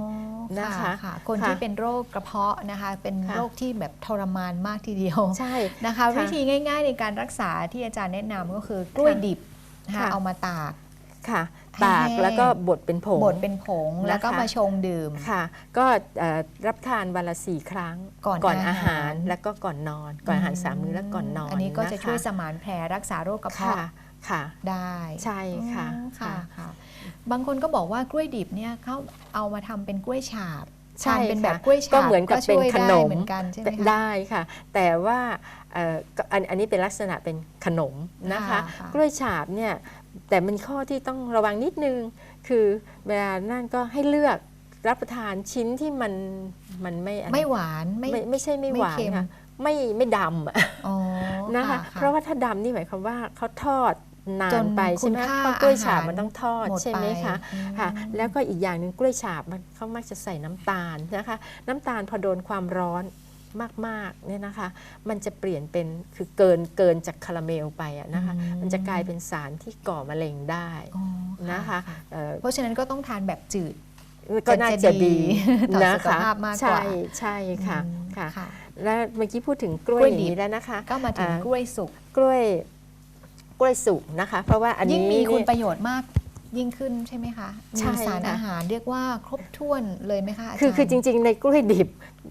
Speaker 2: นะคะ
Speaker 1: ค่ะคน
Speaker 2: ค่ะ
Speaker 1: ที่เป็นโรคกระเพาะนะคะ เป็น
Speaker 2: ค่ะ
Speaker 1: โรคที่แบบทรมานมากทีเดียว
Speaker 2: ใช่
Speaker 1: นะคะ
Speaker 2: ค่ะ
Speaker 1: วิธีง่าย ๆ ในการรักษาที่อาจารย์แนะนำก็คือกล้วย
Speaker 2: ค่ะ
Speaker 1: ดิบนะคะ
Speaker 2: ค่ะ
Speaker 1: เอามาตาก
Speaker 2: ค่ะ
Speaker 1: ให้
Speaker 2: ตาก
Speaker 1: แห้ง
Speaker 2: แล้วก็บดเป็นผง
Speaker 1: บดเป็นผง
Speaker 2: นะคะ
Speaker 1: แล้วก็มาชงดื่ม
Speaker 2: ค่ะ ก็เอ่อรับทานวันละสี่ครั้ง
Speaker 1: ก่อน
Speaker 2: อา
Speaker 1: อา
Speaker 2: หา
Speaker 1: หารร
Speaker 2: แล้วก็ก่อนนอน ก่อนอาหารสามมื้อแล้วก่อนนอน
Speaker 1: อันนี้ก็จะ
Speaker 2: ค
Speaker 1: ช่วยสมานแผลรักษาโรคกระ
Speaker 2: ค่ะ
Speaker 1: เพาะ
Speaker 2: ค่ะ
Speaker 1: ได้
Speaker 2: ใช่ค่ะ
Speaker 1: อ๋อค่ะ
Speaker 2: ค่ะ
Speaker 1: ค่ะ บางคนก็บอกว่ากล้วยดิบเนี่ยเขาเอามาทำเป็นกล้วยฉาบ
Speaker 2: ใช่
Speaker 1: ทานเป็นแบบ
Speaker 2: ค่ะ
Speaker 1: กล้วยฉาบ
Speaker 2: ก็เหมือนกับเป็น
Speaker 1: ช่วย
Speaker 2: ขน
Speaker 1: ได้
Speaker 2: ม
Speaker 1: เหมือนกันใช่ไหม
Speaker 2: แต่
Speaker 1: คะ
Speaker 2: ได้ค่ะ แต่ว่าเอ่อก็อันอันนี้เป็นลักษณะเป็นขนมนะคะ
Speaker 1: ค่ะค่ะ
Speaker 2: กล้วยฉาบเนี่ย แต่มันข้อที่ต้องระวังนิดนึง คือเวลานั่นก็ให้เลือกรับประทานชิ้นที่มันมันไม่อะไร
Speaker 1: ไม่หวานไม่
Speaker 2: ไม่ไม่ใช่ไม่หวาน
Speaker 1: ไม่เค็ม
Speaker 2: ค่ะไม่ไม่ดำอะ
Speaker 1: อ๋อ
Speaker 2: นะคะ เพราะว่าถ้าดำนี่หมายความว่าเขาทอดนา
Speaker 1: จ
Speaker 2: น
Speaker 1: น
Speaker 2: ไปใช่ไหม
Speaker 1: คุณค่า
Speaker 2: เพราะกล้วยฉาบ
Speaker 1: อาหาร
Speaker 2: มันต้องทอด
Speaker 1: หมด
Speaker 2: ใช่ไหม
Speaker 1: ไป
Speaker 2: คะ
Speaker 1: อืม
Speaker 2: ค่ะแล้วก็อีกอย่างหนึ่งกล้วยฉาบมันเขามักจะใส่น้ำตาลนะคะ น้ำตาลพอโดนความร้อน มากๆเนี่ยนะคะ มันจะเปลี่ยนเป็นคือเกินเกินจากคาราเมลไปอะนะคะ
Speaker 1: อืม
Speaker 2: มันจะกลายเป็นสารที่ก่อมะเร็งได้
Speaker 1: อ๋อ
Speaker 2: นะคะเอ่อ
Speaker 1: เพราะฉะนั้นก็ต้องทานแบบจืด
Speaker 2: ก็น่าจะดี
Speaker 1: ต่อ
Speaker 2: นะ
Speaker 1: สุข
Speaker 2: คะ
Speaker 1: ภาพมากกว่า
Speaker 2: ใช่ใช่ค่ะ
Speaker 1: อืม
Speaker 2: ค่ะ
Speaker 1: ค่ะ
Speaker 2: แล้วเมื่อกี้พูดถึงกล้วย
Speaker 1: กล้วย
Speaker 2: อย่าง
Speaker 1: ดิบ
Speaker 2: นี้แล้วนะคะ
Speaker 1: ก็มาถึง
Speaker 2: อ่า
Speaker 1: กล้วยสุก
Speaker 2: กล้วยกล้วยสุกนะคะ เพราะว่าอันนี้
Speaker 1: ยิ่งมีคุณ
Speaker 2: เนี่ย
Speaker 1: ประโยชน์มาก ยิ่งขึ้นใช่ไหมคะ
Speaker 2: ใช่
Speaker 1: มีสาร
Speaker 2: ค่ะ
Speaker 1: อาหารเรียกว่าครบถ้วนเลยไหมคะาจารย์
Speaker 2: คือคือจริง ๆ ในกล้วยดิบ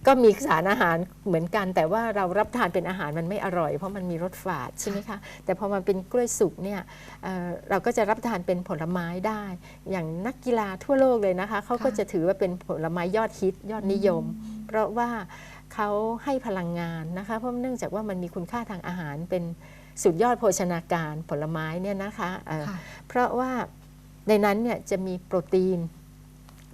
Speaker 2: ก็มีสารอาหารเหมือนกัน แต่ว่าเรารับทานเป็นอาหารมันไม่อร่อย เพราะมันมีรสฝาดใช่ไหมคะแต่พอมันเป็นกล้วยสุกเนี่ยเอ่อเราก็จะรับทานเป็นผลไม้ได้ อย่างนักกีฬาทั่วโลกเลยนะคะเขาก็จะถือว่าเป็นผลไม้ยอดฮิตยอดนิยม เพราะว่าเขาให้พลังงานนะคะเพราะเนื่องจากว่ามันมีคุณค่าทางอาหารเป็นสุดยอดโภชนาการผลไม้เนี่ยนะคะเอ่อ
Speaker 1: ค่ะ
Speaker 2: เพราะว่า ในนั้นเนี่ยจะมีโปรตีน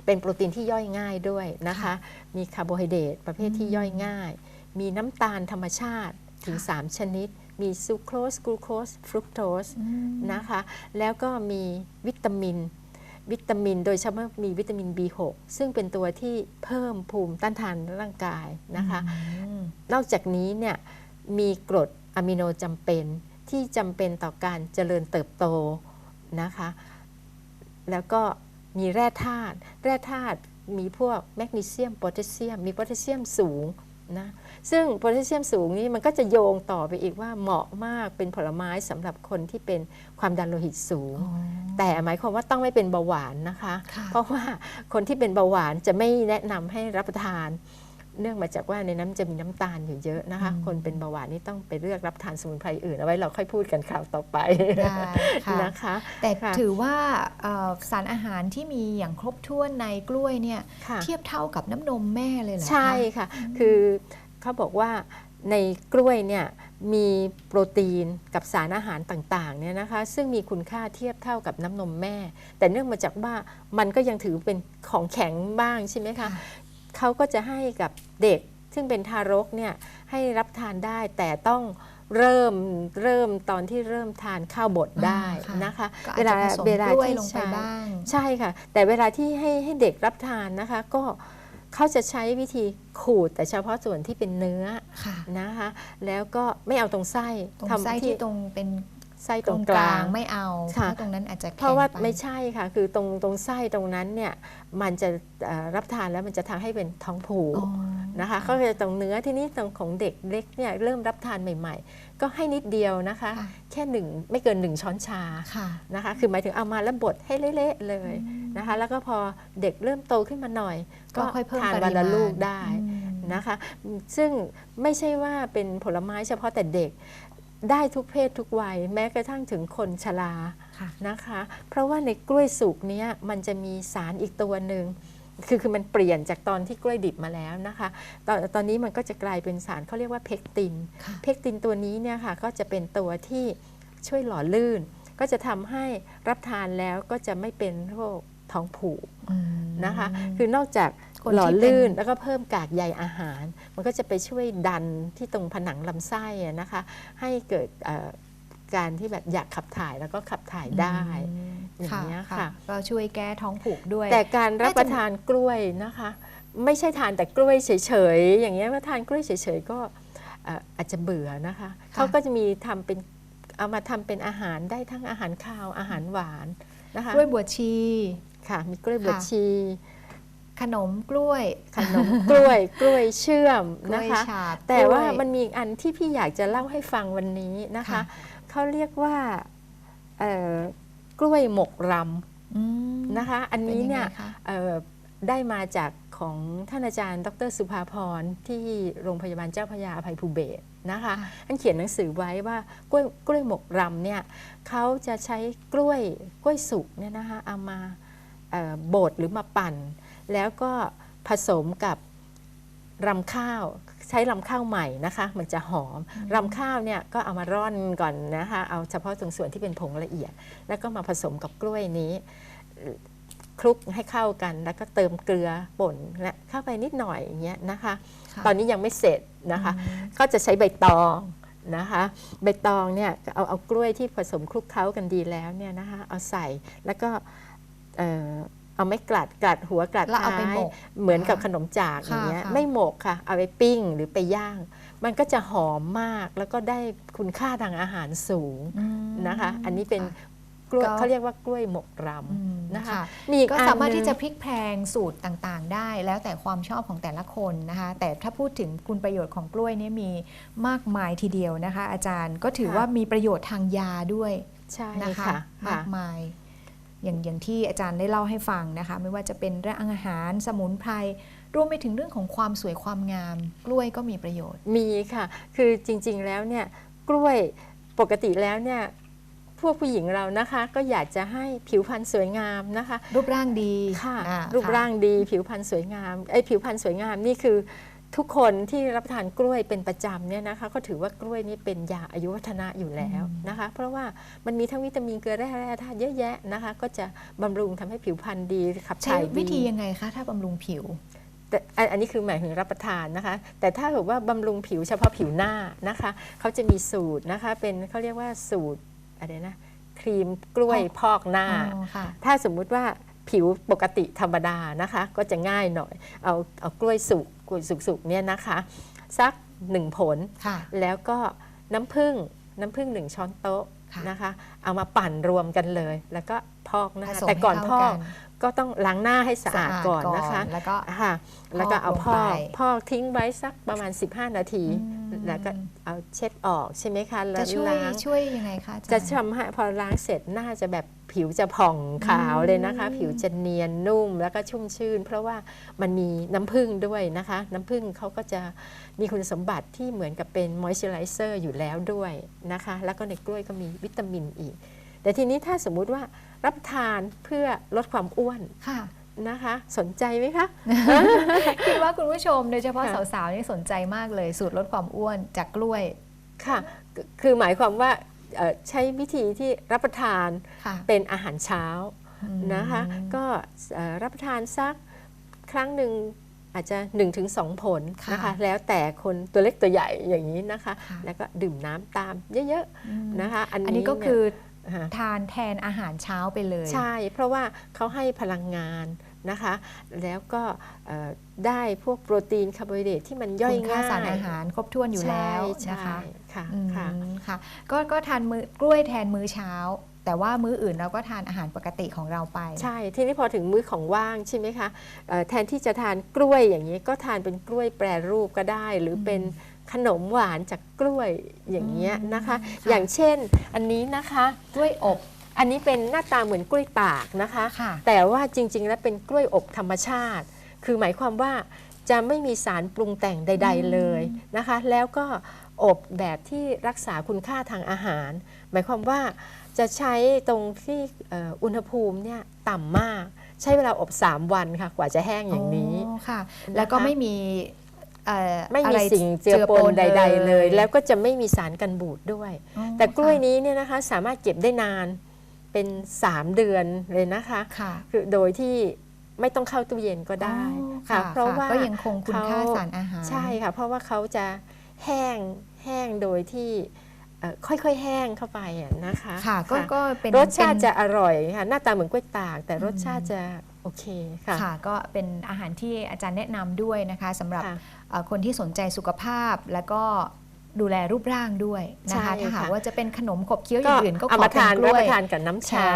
Speaker 2: เป็นโปรตีนที่ย่อยง่ายด้วยนะคะ
Speaker 1: ค่ะ
Speaker 2: มีคาร์โบไฮเดรตประเภทที่ย่อยง่าย มีน้ำตาลธรรมชาติถึง
Speaker 1: ค่ะ
Speaker 2: 3ชนิด มีซูโครสกลูโคสฟรุกโตส
Speaker 1: อืม
Speaker 2: นะคะ แล้วก็มีวิตามิน วิตามิน โดยเฉพาะมีวิตามิน B6 ซึ่งเป็นตัวที่เพิ่มภูมิต้านทานร่างกายนะคะ
Speaker 1: อืม
Speaker 2: นอกจากนี้เนี่ยมีกรดอะมิโนจำเป็นที่จำเป็นต่อการเจริญเติบโตนะคะ แล้วก็มีแร่ธาตุแร่ธาตุมีพวกแมกนีเซียมโพแทสเซียม มีโพแทสเซียมสูงนะซึ่งโพแทสเซียมสูงนี้มันก็จะโยงต่อไปอีกว่าเหมาะมากเป็นผลไม้สำหรับคนที่เป็นความดันโลหิตสูง
Speaker 1: อ๋อ
Speaker 2: แต่หมายความว่าต้องไม่เป็นเบาหวานนะคะ
Speaker 1: ค่ะ
Speaker 2: เพราะว่าคนที่เป็นเบาหวานจะไม่แนะนำให้รับประทาน เนื่องมาจากว่าในน้ำจะมีน้ำตาลอยู่เยอะนะคะ
Speaker 1: อืม
Speaker 2: คนเป็นเบาหวานนี่ต้องไปเลือกรับทานสมุนไพรอื่นเอาไว้เราค่อยพูดกันคราวต่อไป
Speaker 1: ได้ค่ะ
Speaker 2: นะคะ
Speaker 1: แต่
Speaker 2: ค่ะ
Speaker 1: ถือว่าเอ่อสารอาหารที่มีอย่างครบถ้วนในกล้วยเนี่ย
Speaker 2: ค่ะ
Speaker 1: เทียบเท่ากับน้ำนมแม่เลยเหรอคะ
Speaker 2: ใช่ค่ะ คือเขาบอกว่าในกล้วยเนี่ยมีโปรตีนกับสารอาหารต่างๆเนี่ยนะคะ ซึ่งมีคุณค่าเทียบเท่ากับน้ำนมแม่ แต่เนื่องมาจากว่ามันก็ยังถือเป็นของแข็งบ้างใช่ไหมคะ
Speaker 1: ค่ะ
Speaker 2: เขาก็จะให้กับเด็ก ซึ่งเป็นทารกเนี่ยให้รับทานได้แต่ต้องเริ่มเริ่มตอนที่เริ่มทานข้าวบดได้
Speaker 1: อ่าค่ะ
Speaker 2: นะคะ
Speaker 1: ก็อาจจะผสมกล้วยลงไป
Speaker 2: ใช้
Speaker 1: บ้าง
Speaker 2: ใช่ค่ะ แต่เวลาที่ให้ให้เด็กรับทานนะคะ ก็เขาจะใช้วิธีขูดแต่เฉพาะส่วนที่เป็นเนื้อ
Speaker 1: ค่ะ
Speaker 2: นะคะ แล้วก็ไม่เอาตรงไส้
Speaker 1: ตรง
Speaker 2: ทำ
Speaker 1: ไส้ที่ตรงเป็น
Speaker 2: ไส้
Speaker 1: ต
Speaker 2: ต
Speaker 1: ร
Speaker 2: รงง
Speaker 1: ก
Speaker 2: ก
Speaker 1: ลา
Speaker 2: ลางง
Speaker 1: ไม่เอาเพ
Speaker 2: ค่ะ
Speaker 1: ราะตรงนั้นอาจจะ
Speaker 2: เพราะว่า
Speaker 1: แข็งป
Speaker 2: ไม่ใช่ค่ะ คือตรงตรงไส้ตรงนั้นเนี่ยมันจะเอ่อรับทานแล้วมันจะทำให้เป็นท้องผูก
Speaker 1: อ๋อ
Speaker 2: นะคะเขาจะตรงเนื้อที่นี่ตรงของเด็กเล็กเนี่ยเริ่มรับทานใหม่ ๆ ก็ให้นิดเดียวนะคะ
Speaker 1: ค่ะ
Speaker 2: แค่หนึ่งไม่เกินหนึ่งช้อนชา
Speaker 1: ค่ะ
Speaker 2: นะคะ คือหมายถึงเอามาแล้วบดให้เละๆเลย
Speaker 1: อืม
Speaker 2: นะคะ แล้วก็พอเด็กเริ่มโตขึ้นมาหน่อย
Speaker 1: ก็ค่อยเพิ่ม
Speaker 2: ทาน
Speaker 1: ป
Speaker 2: วัน
Speaker 1: ริ
Speaker 2: ละ
Speaker 1: มาณ
Speaker 2: ลูกได้
Speaker 1: อืม
Speaker 2: นะคะ ซึ่งไม่ใช่ว่าเป็นผลไม้เฉพาะแต่เด็ก ได้ทุกเพศทุกวัยแม้กระทั่งถึงคนชรา
Speaker 1: ค่ะ
Speaker 2: นะคะ เพราะว่าในกล้วยสุกเนี้ยมันจะมีสารอีกตัวหนึ่งคือคือมันเปลี่ยนจากตอนที่กล้วยดิบมาแล้วนะคะตอนตอนนี้มันก็จะกลายเป็นสารเขาเรียกว่าเพกติน
Speaker 1: ค่ะ
Speaker 2: เพกตินตัวนี้เนี่ยค่ะก็จะเป็นตัวที่ช่วยหล่อลื่น ก็จะทำให้รับทานแล้วก็จะไม่เป็นโรคท้องผูก
Speaker 1: อืม
Speaker 2: นะคะ คือนอกจาก
Speaker 1: คน
Speaker 2: หล่อ
Speaker 1: ที่เป็น
Speaker 2: ลื่นแล้วก็เพิ่มกากใยอาหาร มันก็จะไปช่วยดันที่ตรงผนังลำไส้อะนะคะ ให้เกิดเอ่อการที่แบบอยากขับถ่ายแล้วก็ขับถ่ายได้อย่างเงี้ยค่ะ
Speaker 1: ก็ช่วยแก้ท้องผูกด้วย
Speaker 2: แต่การรับ
Speaker 1: น่าจะ
Speaker 2: ประทานกล้วยนะคะ ไม่ใช่ทานแต่กล้วยเฉยๆอย่างเงี้ยว่าทานกล้วยเฉยๆก็เอ่ออาจจะเบื่อนะคะเขาก็จะมีทำเป็นเอามาทำเป็นอาหารได้ทั้งอาหารคาวอาหารหวานนะคะ
Speaker 1: กล้วยบวชชี
Speaker 2: ค่ะ มีกล้วยบวช
Speaker 1: ค่ะ
Speaker 2: ชี
Speaker 1: ขนมกล้วย
Speaker 2: ขนมกล้วย กล้วยเชื่อม
Speaker 1: กล้
Speaker 2: นะ
Speaker 1: วย
Speaker 2: คะ
Speaker 1: ฉาบ
Speaker 2: แต่ว่า
Speaker 1: ล้ย
Speaker 2: มันมีอีกอันที่พี่อยากจะเล่าให้ฟังวันนี้นะคะ
Speaker 1: ค่ะ
Speaker 2: เขาเรียกว่าเอ่อกล้วยหมกร
Speaker 1: อืมำ
Speaker 2: นะคะ อันนี้เนี่ย
Speaker 1: ป็งไงคะ
Speaker 2: เอ่อได้มาจากของท่านอาจารย์ ดรสุภาพรที่โรงพยาบาลเจ้าพระยาอภัยภูเบศรนะคะ
Speaker 1: ค่ะ
Speaker 2: ท่านเขียนหนังสือไว้ว่ากล้วยกล้วยหมกรำเนี่ยเขาจะใช้กล้วยกล้วยสุกเนี่ยนะคะเอามาเอ่อบดหรือมาปั่น แล้วก็ผสมกับรำข้าวใช้รำข้าวใหม่นะคะ มันจะหอมรำข้าวเนี่ยก็เอามาร่อนก่อนนะคะเอาเฉพาะตรงส่วนที่เป็นผงละเอียด แล้วก็มาผสมกับกล้วยนี้คลุกให้เข้ากันแล้วก็เติมเกลือป่นและเข้าไปนิดหน่อยอย่างเงี้ยนะคะ
Speaker 1: ค่ะ
Speaker 2: ตอนนี้ยังไม่เสร็จนะคะ ก็จะใช้ใบตองนะคะ ใบตองเนี่ยเอาเอากล้วยที่ผสมคลุกเคล้ากันดีแล้วเนี่ยนะคะ เอาใส่แล้วก็ เอ่อเอาไม่กลัดกลัดหัวกลัด
Speaker 1: แล้วเอาไป
Speaker 2: ท้าย
Speaker 1: หมก
Speaker 2: เหมือนกับ
Speaker 1: ค่ะ
Speaker 2: ขนมจากอย่างเงี้ย
Speaker 1: ค่ะ
Speaker 2: ไม่หมกค่ะ เอาไปปิ้งหรือไปย่าง มันก็จะหอมมากแล้วก็ได้คุณค่าทางอาหารสูง
Speaker 1: อืม
Speaker 2: นะคะ อันนี้เป็น
Speaker 1: ค่ะ
Speaker 2: กล้วย
Speaker 1: ก็
Speaker 2: เขาเรียกว่ากล้วยหมกร
Speaker 1: อืมำ
Speaker 2: นะคะ
Speaker 1: ค่ะ
Speaker 2: มีอีก
Speaker 1: ก็
Speaker 2: อัน
Speaker 1: สามารถ
Speaker 2: หนึ่
Speaker 1: ที่
Speaker 2: ง
Speaker 1: จะพลิกแพลงสูตรต่างๆ ได้ แล้วแต่ความชอบของแต่ละคนนะคะ แต่ถ้าพูดถึงคุณประโยชน์ของกล้วยเนี่ยมีมากมายทีเดียวนะคะ อาจารย์ก็ถือ
Speaker 2: ค่ะ
Speaker 1: ว่ามีประโยชน์ทางยาด้วย
Speaker 2: ใช่
Speaker 1: นะคะ
Speaker 2: ค่ะ
Speaker 1: มากมาย อย่างอย่างที่อาจารย์ได้เล่าให้ฟังนะคะ ไม่ว่าจะเป็นเรื่องอาหารสมุนไพรรวมไปถึงเรื่องของความสวยความงาม กล้วยก็มีประโยชน์
Speaker 2: มีค่ะ คือจริงๆแล้วเนี่ยกล้วยปกติแล้วเนี่ยพวกผู้หญิงเรานะคะ ก็อยากจะให้ผิวพรรณสวยงามนะคะ
Speaker 1: รูปร่างดี
Speaker 2: ค่ะ
Speaker 1: อ่า
Speaker 2: รูป
Speaker 1: ค่ะ
Speaker 2: ร่างดีผิวพรรณสวยงามไอ้ผิวพรรณสวยงามนี่คือ ทุกคนที่รับประทานกล้วยเป็นประจำเนี่ยนะคะก็ถือว่ากล้วยนี่เป็นยาอายุวัฒนะอยู่แล้วนะคะ เพราะว่ามันมีทั้งวิตามินเกลือแร่แร่ธาตุเยอะแยะนะคะ ก็จะบำรุงทำให้ผิวพรรณดีขับ
Speaker 1: ใช้
Speaker 2: ถ่ายดี
Speaker 1: วิธียังไงคะถ้าบำรุงผิว
Speaker 2: แต่อันอันนี้คือหมายถึงรับประทานนะคะ แต่ถ้าเกิดว่าบำรุงผิวเฉพาะผิวหน้านะคะเขาจะมีสูตรนะคะ เป็นเขาเรียกว่าสูตรอะไรนะครีมกล้วยพอกหน้า
Speaker 1: อ๋อค่ะ
Speaker 2: ถ้าสมมุติว่าผิวปกติธรรมดานะคะ ก็จะง่ายหน่อย เอาเอากล้วยสุก กล้วยสุกๆเนี่ยนะคะ สักหนึ่งผล
Speaker 1: ค่ะ
Speaker 2: แล้วก็น้ำผึ้งน้ำผึ้งหนึ่งช้อนโต๊ะ
Speaker 1: ค่ะ
Speaker 2: นะคะ เอามาปั่นรวมกันเลย แล้วก็พอกหน้า
Speaker 1: ผสม
Speaker 2: แต่ก่อน
Speaker 1: ให้
Speaker 2: พ
Speaker 1: เข้า
Speaker 2: อก
Speaker 1: กัน
Speaker 2: ก็ต้องล้างหน้าให้สะอาด
Speaker 1: สะอาด
Speaker 2: ก่อน
Speaker 1: ก่อน
Speaker 2: นะคะ
Speaker 1: แล้วก็
Speaker 2: ค่ะแล้วก็เอา
Speaker 1: พ
Speaker 2: พ
Speaker 1: อกลง
Speaker 2: อก
Speaker 1: ไป
Speaker 2: พอกทิ้งไว้สักประมาณ 15 นาที
Speaker 1: อืม
Speaker 2: แล้วก็เอาเช็ดออกใช่ไหมคะแล้
Speaker 1: จะ
Speaker 2: ว
Speaker 1: ช่วย
Speaker 2: ล้าง
Speaker 1: ช่วยยังไงคะอาจารย์
Speaker 2: จะทำให้พอล้างเสร็จหน้าจะแบบผิวจะผ่องขาวเลยนะคะ
Speaker 1: อืม
Speaker 2: ผิวจะเนียนนุ่มแล้วก็ชุ่มชื่น เพราะว่ามันมีน้ำผึ้งด้วยนะคะ น้ำผึ้งเขาก็จะมีคุณสมบัติที่เหมือนกับเป็นมอยส์เจอไรเซอร์อยู่แล้วด้วยนะคะ แล้วก็ในกล้วยก็มีวิตามินอีก แต่ทีนี้ถ้าสมมุติว่ารับประทานเพื่อลดความอ้วน
Speaker 1: ค่ะ
Speaker 2: นะคะ สนใจไหมคะ
Speaker 1: คิดว่าคุณผู้ชมโดยเฉพาะ
Speaker 2: ค่ะ
Speaker 1: สาวๆนี่สนใจมากเลยสูตรลดความอ้วนจากกล้วย
Speaker 2: ค่ะ คือคือหมายความว่าเอ่อใช้วิธีที่รับประทาน
Speaker 1: ค่ะ
Speaker 2: เป็นอาหารเช้า
Speaker 1: อืม
Speaker 2: นะคะ ก็เอ่อรับประทานสักครั้งหนึ่งอาจจะ 1-2 ผล
Speaker 1: ค่ะ
Speaker 2: นะคะ แล้วแต่คนตัวเล็กตัวใหญ่อย่างนี้นะคะ
Speaker 1: ค่ะ
Speaker 2: แล้วก็ดื่มน้ำตามเยอะ
Speaker 1: อืม
Speaker 2: ๆนะคะ อัน
Speaker 1: อัน
Speaker 2: นี้
Speaker 1: นี้ก็คือ
Speaker 2: เนี่ยฮะ
Speaker 1: ทานแทนอาหารเช้าไปเลย
Speaker 2: ใช่ เพราะว่าเขาให้พลังงานนะคะ แล้วก็เอ่อได้พวกโปรตีนคาร์โบไฮเดรตที่มันย่อย
Speaker 1: คุณค่า
Speaker 2: ง่าย
Speaker 1: สารอาหารครบถ้วนอยู่แล้ว
Speaker 2: ใช่
Speaker 1: นะคะ
Speaker 2: ค่ะ
Speaker 1: อืม
Speaker 2: ค่ะ
Speaker 1: ค่ะก็ก็ทานมือกล้วยแทนมื้อเช้า แต่ว่ามื้ออื่นเราก็ทานอาหารปกติของเราไป
Speaker 2: ใช่ ทีนี้พอถึงมื้อของว่างใช่ไหมคะเอ่อแทนที่จะทานกล้วยอย่างนี้ก็ทานเป็นกล้วยแปรรูปก็ได้ หรือเป็น ขนมหวานจากกล้วยอย่างเงี้ยนะคะ
Speaker 1: อืมค่ะ
Speaker 2: อย่างเช่นอันนี้นะคะ
Speaker 1: กล้วยอบ
Speaker 2: อันนี้เป็นหน้าตาเหมือนกล้วยตากนะคะ
Speaker 1: ค่ะ
Speaker 2: แต่ว่าจริง ๆ แล้วเป็นกล้วยอบธรรมชาติ คือหมายความว่าจะไม่มีสารปรุงแต่งใด ๆเลยนะคะ แล้วก็อบแบบที่รักษาคุณค่าทางอาหาร หมายความว่าจะใช้ตรงที่เอ่ออุณหภูมิเนี่ยต่ำมาก ใช้เวลาอบ 3 วันค่ะ กว่าจะแห้งอย่างนี้
Speaker 1: อ๋อค่ะ
Speaker 2: นะคะ
Speaker 1: แล้วก็ไม่มีเอ่อ
Speaker 2: ไม่
Speaker 1: อะ
Speaker 2: มี
Speaker 1: ร
Speaker 2: สิ่งเจือปนใด ๆ เลย แล้วก็จะไม่มีสารกันบูดด้วย
Speaker 1: อ๋อ
Speaker 2: แต่กล้วย
Speaker 1: ค่ะ
Speaker 2: นี้เนี่ยนะคะสามารถเก็บได้นานเป็น 3 เดือนเลยนะคะ
Speaker 1: ค่ะ
Speaker 2: คือโดยที่ไม่ต้องเข้าตู้เย็นก็ได้
Speaker 1: อ๋อ
Speaker 2: ค่ะ เพราะว่า
Speaker 1: ก็ยังคงคุณค่า
Speaker 2: เข
Speaker 1: สารอาหาร
Speaker 2: ใช่ค่ะ เพราะว่าเขาจะแห้งแห้งโดยที่เอ่อค่อยๆ แห้งเข้าไปอะนะคะ
Speaker 1: ค่ะก็
Speaker 2: ค่ะ
Speaker 1: ก็เป็น
Speaker 2: รสชาติ
Speaker 1: เป็น
Speaker 2: จะอร่อยค่ะหน้าตาเหมือนกล้วยตาก แต่รสชาติจะโอเคค่ะ
Speaker 1: ค่ะ ก็เป็นอาหารที่อาจารย์แนะนำด้วยนะคะสำหรับ
Speaker 2: ค่ะ
Speaker 1: เอ่อคนที่สนใจสุขภาพแล้วก็ดูแลรูปร่างด้วยนะคะ
Speaker 2: ใช่
Speaker 1: ถ้าหาก
Speaker 2: ค่ะ
Speaker 1: ว่าจะเป็นขนมขบเคี้ยวอ
Speaker 2: ก็
Speaker 1: ย่างอื่นก็
Speaker 2: เอา
Speaker 1: ขอ
Speaker 2: มา
Speaker 1: เป็น
Speaker 2: ทาน
Speaker 1: ก
Speaker 2: รับ
Speaker 1: ล้วย
Speaker 2: ประทานกับน้ำชา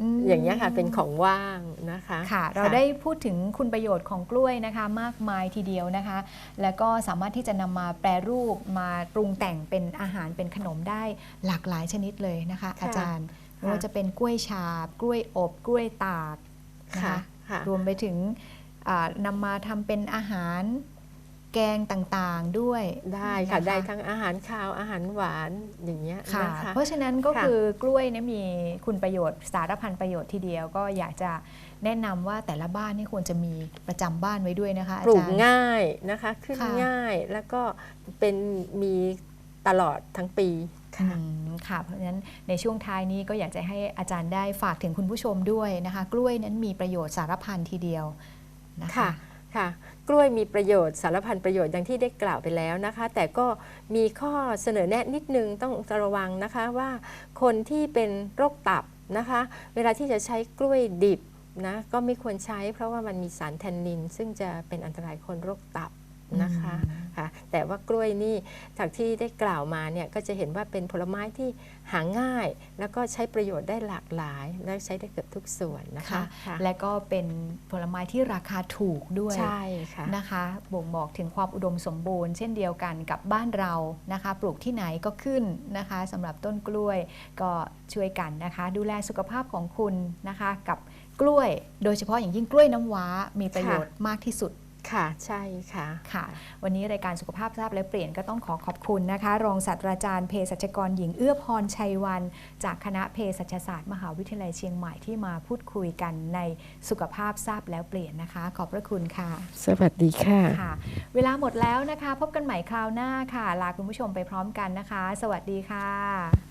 Speaker 1: อืม
Speaker 2: อย่างนี้ยค่ะเป็นของว่างนะคะ
Speaker 1: ค่ะ เราได้พูดถึงคุณประโยชน์ของกล้วยนะคะ มากมายทีเดียวนะคะ แล้วก็สามารถที่จะนำมาแปรรูปมาปรุงแต่งเป็นอาหารเป็นขนมได้หลากหลายชนิดเลยนะคะ
Speaker 2: ค่ะ
Speaker 1: อาจารย์ไม่ว่าจะเป็นกล้วยฉาบ กล้วยอบ กล้วยตากนะ
Speaker 2: ค่ะ
Speaker 1: คะ
Speaker 2: ค่ะ
Speaker 1: รวมไปถึงอ่านำมาทำเป็นอาหาร แกงต่างๆด้วย
Speaker 2: ได้ค่ะ
Speaker 1: น
Speaker 2: ได้ทั้งอาหารคาวอาหารหวานอย่างเงี้ย
Speaker 1: ค่ะ
Speaker 2: นะคะ
Speaker 1: เพราะฉะนั้นก็
Speaker 2: ค่ะ
Speaker 1: คือกล้วยเนี่ยมีคุณประโยชน์สารพันประโยชน์ทีเดียวก็อยากจะแนะนำว่าแต่ละบ้านนี่ควรจะมีประจำบ้านไว้ด้วยนะคะอา
Speaker 2: ปลู
Speaker 1: จากรย์
Speaker 2: ง่ายนะคะขึ้น
Speaker 1: ค่ะ
Speaker 2: ง่ายแล้วก็เป็นมีตลอดทั้งปีค่ะ
Speaker 1: อืมค่ะเพราะฉะนั้นในช่วงท้ายนี้ก็อยากจะให้อาจารย์ได้ฝากถึงคุณผู้ชมด้วยนะคะ กล้วยนั้นมีประโยชน์สารพันทีเดียวนะคะ
Speaker 2: ค่ะค่ะ กล้วยมีประโยชน์สารพันประโยชน์อย่างที่ได้กล่าวไปแล้วนะคะ แต่ก็มีข้อเสนอแนะนิดนึงต้องระวังนะคะว่าคนที่เป็นโรคตับนะคะ เวลาที่จะใช้กล้วยดิบนะก็ไม่ควรใช้เพราะว่ามันมีสารแทนนิน ซึ่งจะเป็นอันตรายคนโรคตับ นะคะ
Speaker 1: อืม
Speaker 2: ค่ะแต่ว่ากล้วยนี่จากที่ได้กล่าวมาเนี่ยก็จะเห็นว่าเป็นผลไม้ที่หาง่าย แล้วก็ใช้ประโยชน์ได้หลากหลาย และใช้ได้เกือบทุกส่วนนะคะ
Speaker 1: ค่ะ
Speaker 2: ค่ะ
Speaker 1: และก็เป็นผลไม้ที่ราคาถูกด้วย
Speaker 2: ใช่ค่ะ
Speaker 1: นะคะบ่งบอกถึงความอุดมสมบูรณ์ เช่นเดียวกันกับบ้านเรานะคะ ปลูกที่ไหนก็ขึ้นนะคะสำหรับต้นกล้วยก็ช่วยกันนะคะ ดูแลสุขภาพของคุณนะคะ กับกล้วย โดยเฉพาะอย่างยิ่งกล้วยน้ำว้ามีประโยชน์มากที่สุด
Speaker 2: ค่ะ ใช่ค่ะ
Speaker 1: ค่ะ วันนี้รายการสุขภาพทราบและเปลี่ยนก็ต้องขอขอบคุณนะคะ รองศาสตราจารย์เภสัชกรหญิงเอื้อพรชัยวัน จากคณะเภสัชศาสตร์ มหาวิทยาลัยเชียงใหม่ที่มาพูดคุยกันในสุขภาพทราบแล้วเปลี่ยนนะคะ ขอบพระคุณค่ะ
Speaker 2: สวัสดีค่ะ
Speaker 1: ค่ะ เวลาหมดแล้วนะคะ พบกันใหม่คราวหน้าค่ะ ลาคุณผู้ชมไปพร้อมกันนะคะ สวัสดีค่ะ